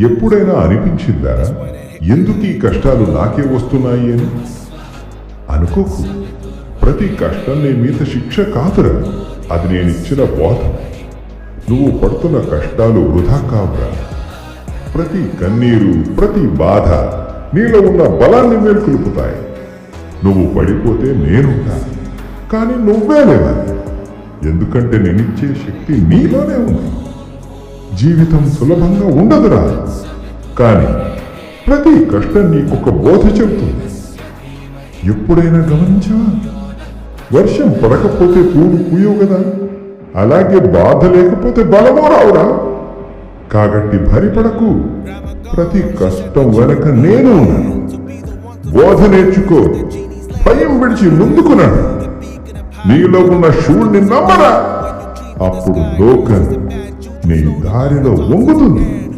ఎప్పుడైనా అనిపించిందా ఎందుకు ఈ కష్టాలు నాకే వస్తున్నాయి అని? అనుకోకు. ప్రతి కష్టం నీ మీద శిక్ష కాదురా. అది నేనిచ్చిన బోధ. నువ్వు పడుతున్న కష్టాలు వృధా కావురా. ప్రతి కన్నీరు ప్రతి బాధ నీలో ఉన్న బలాన్ని మేల్కొలుపుతాయి. నువ్వు పడిపోతే నేనుంటా. కానీ నువ్వే లేవాలి ఎందుకంటే నేనిచ్చే శక్తి నీలోనే ఉంది. జీవితం సులభంగా ఉండదురా. కానీ ప్రతి కష్టం నీకొక బోధ చెబుతుంది. ఎప్పుడైనా గమనించవా? వర్షం పడకపోతే పూలు పూయవు కదా. అలాగే బాధ లేకపోతే బలమో రావురా. కాబట్టి భరిపడకు ప్రతి కష్టం వెనక నేను ఉన్నాను. బోధ నేర్చుకో. భయం విడిచి ముందుకున్నాను నీలో ఉన్న శివుణ్ణి నమ్మరా. అప్పుడు లోకం నీ దారిలో వంగుతుంది.